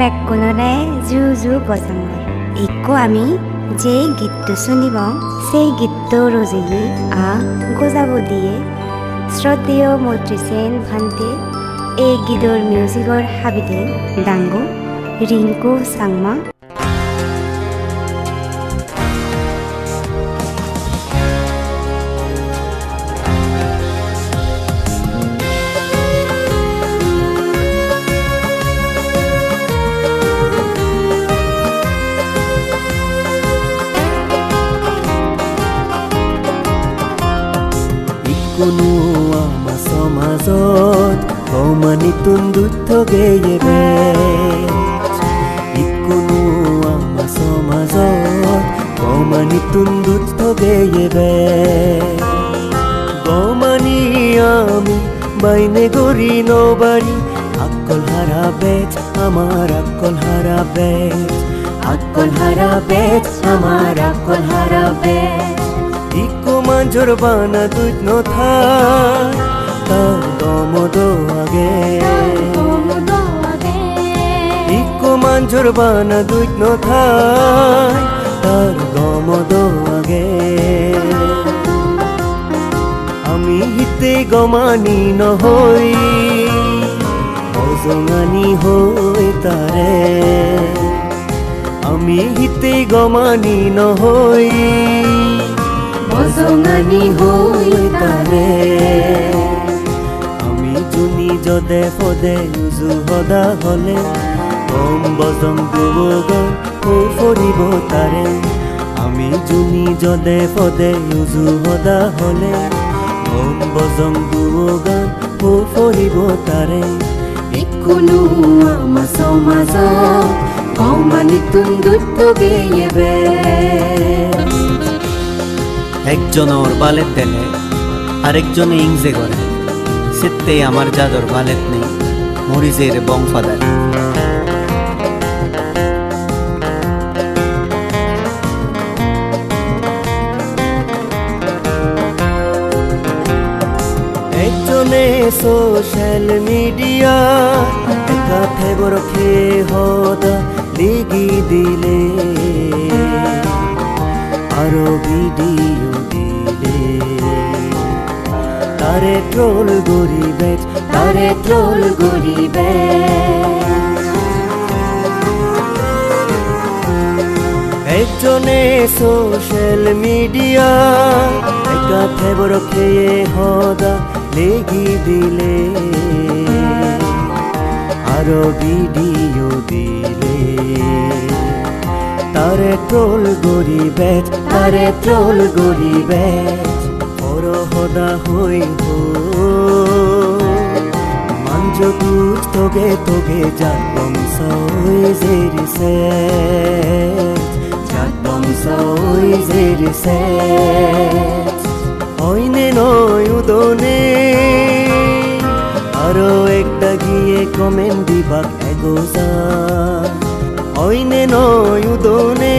বেককুণৰে জু জু বজাঙৰ eco আমি যে গীতটো শুনিব, সেই গীতটো ৰজিলি আ গজাব দিয়ে। শ্ৰদ্ধেয় মৈত্ৰী সেন ভান্তে এই গীতৰ মিউজিকৰ হাবিতে ডাংগু ৰিংকু চাংমা কোনো আমাৰ সমাজত কমানি তুন্দুত গেয়েবে ইকোনো আমাৰ সমাজত কমানি তুন্দুত গেয়েবে গমানি আমি বাইনে গরি নবারি আকল হারা বেচ আমার আকল হারা বেচ আকল হারা বেচ আমার আকল হারা বেচ মাঞ্জর বানা দুধ নথায় তার দমদ আগে। ইকো মাঞ্জর বানা দুধ নথায় তার দমদ আগে। আমি হিতে গমানি নহই অজঙানি হৈ তাৰে আমি হিতে গমানি নহই। অজঙানি হৈ তাৰে আমি জুনি যদে পদে উজু সদা হলে কম বজং দুবগন ফুৰিব তাৰে আমি জুনি যদে পদে উজু সদা হলে কম বজং দুবগন ফুৰিব তাৰে ইকুনো আমাৰ সমাজত কমানি তুন্দুত গেয়েবে একজনের বালেত দেলে, আরেকজন ইংজে করে। সেতে আমার জাদর বালেত নেই মরিজের বংফাদার। একজনে সোশ্যাল মিডিয়া একা ফেবর খেয়ে হদা লিগি দিলে। আরও ভিডিও তারে ট্রোল গরিবে তারে ট্রোল গরিবে একজনে সোশ্যাল মিডিয়া একা ফেবর খেয়ে হদা লেগি দিলে। আরও ভিডিও দিলে। তারে ট্রোল গরিবে তারে ট্রোল গরিবে হই হো মাঞ্জ গুজ তোগে তোগে যাবম সই জেরিসে যাবম সই জেরিসে হইনে নয় উদনে, আরও একটা গিয়ে কমেন্ট দিবাক এগোজা। হইনে নয় উদনে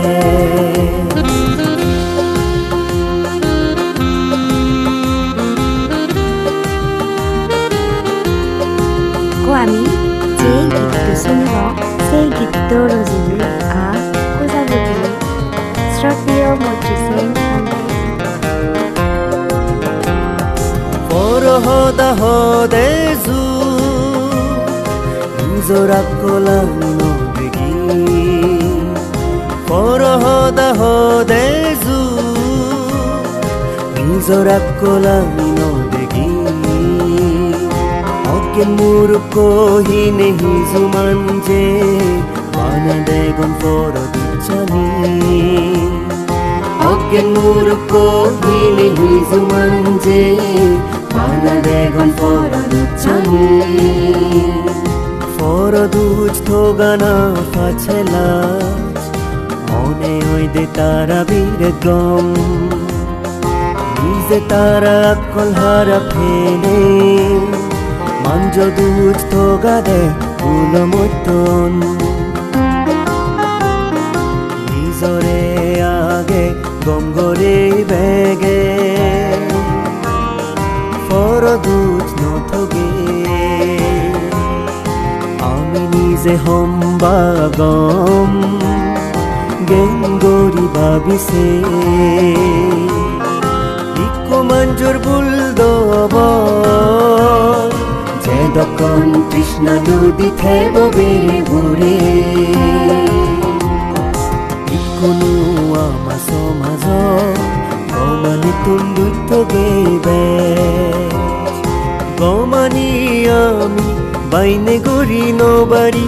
আমি যে গীতটো শুনিব সেই ভান্তে পরহদা হদে জু নিজরা কলানো বেগি পরহদা হদে জু নিজরা বেগি অকে মোর কহি নেহি জুমান যে বানা দেগন পর দুচানি অজ্ঞান মোর কহিলে হিজু মঞ্জে পানা বেগন ফরদু চানি ফরদু দুজ থোগানা ফাছেলা মনে ওই দে তারা বীর গম নিজে তারা কলহারা ফেলে মাঞ্জ দুজ থোগা দে ফুল মতন নিজরে আগে গম গরে বেগে। ফর দুজ নথগে। আমি নিজে হম বাগম গেঙ্গরি ভাবিছে। ইকো মঞ্জুর বুলদব যে দকন কৃষ্ণ নদী থেব বেড়ে ঘুরে ইকোনো আমা সমাজ, গমানি তুন্দুত গেবে গমানি আমি বাইনে গরি নবারি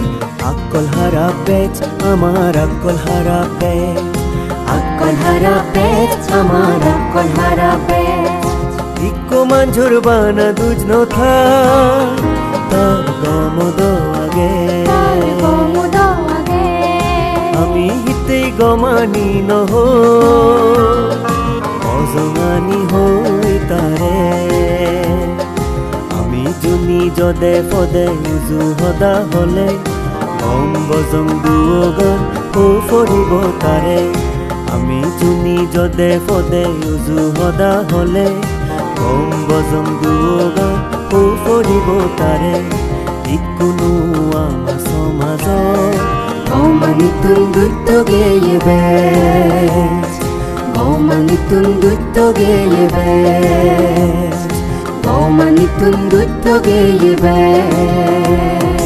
আকল হারা পেচ, আমার আকল হারা পেচ। আকল হারা পেচ, আমার আকল হারা পেচ। দুজ নথা। তার গমদ আগে। তার গমদ আগে। আমি হিতে গমানি নহ। অজমানি হই তারে। আমি জুনি যদে পদে উজু সদা হলে। অম বজং দুগন ও ফৰিব তাৰে আমি জুনি যদে পদে উজু সদা হলে। বজং দুগন ও ফৰিব তাৰে ইকোনো আমাৰ সমাজত গৌমানি তুন্দুত গেয়ে গেয়েবে গৌমানি তুন্দুত গেয়ে বেচ গৌমানি তুন্দুত গেয়ে বেচ